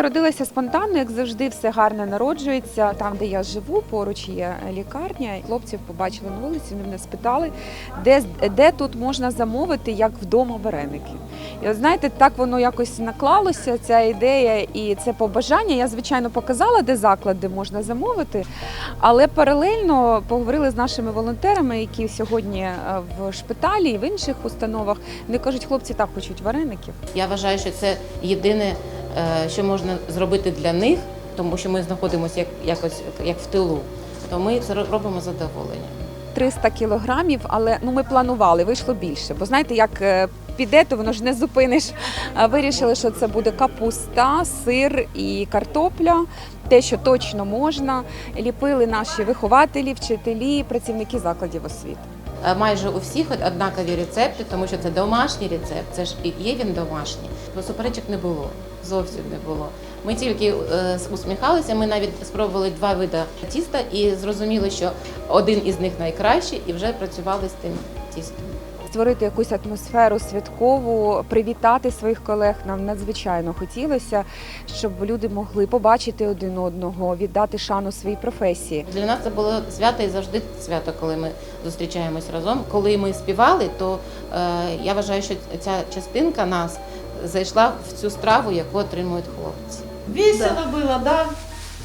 Народилася спонтанно, як завжди, все гарно народжується. Там, де я живу, поруч є лікарня. Хлопців побачили на вулиці, вони мене спитали, де, де тут можна замовити, як вдома вареники. І от знаєте, так воно якось наклалося, ця ідея і це побажання. Я, звичайно, показала, де заклад, де можна замовити, але паралельно поговорили з нашими волонтерами, які сьогодні е, в шпиталі і в інших установах. Вони кажуть, хлопці так хочуть вареників. Я вважаю, що це єдине, що можна зробити для них, тому що ми знаходимося як, якось як в тилу. То ми це робимо з задоволенням. 300 кілограмів, але ну ми планували, вийшло більше. Бо знаєте, як е, піде, то воно ж не зупиниш. Вирішили, що це буде капуста, сир і картопля. Те, що точно можна. Ліпили наші вихователі, вчителі, працівники закладів освіти. Е, Майже у всіх однакові рецепти, тому що це домашній рецепт. Це ж є він домашній. Бо суперечок не було, зовсім не було. Ми тільки е, усміхалися. Ми навіть спробували два види тіста і зрозуміли, що один із них найкращий, і вже працювали з тим тістом. Створити якусь атмосферу святкову, привітати своїх колег нам надзвичайно хотілося, щоб люди могли побачити один одного, віддати шану своїй професії. Для нас це було свято і завжди свято, коли ми зустрічаємось разом. Коли ми співали, то е, я вважаю, що ця частинка нас зайшла в цю страву, яку отримують хлопці. Весело было, да.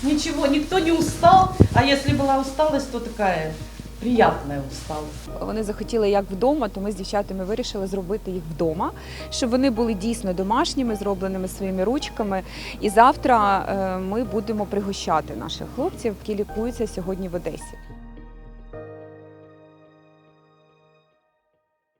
Ничего, никто не устал. А если была усталость, то такая приятная стало. Вони захотіли як вдома, то ми з дівчатами вирішили зробити їх вдома, щоб вони були дійсно домашніми, зробленими своїми ручками. І завтра е, ми будемо пригощати наших хлопців, які лікуються сьогодні в Одесі.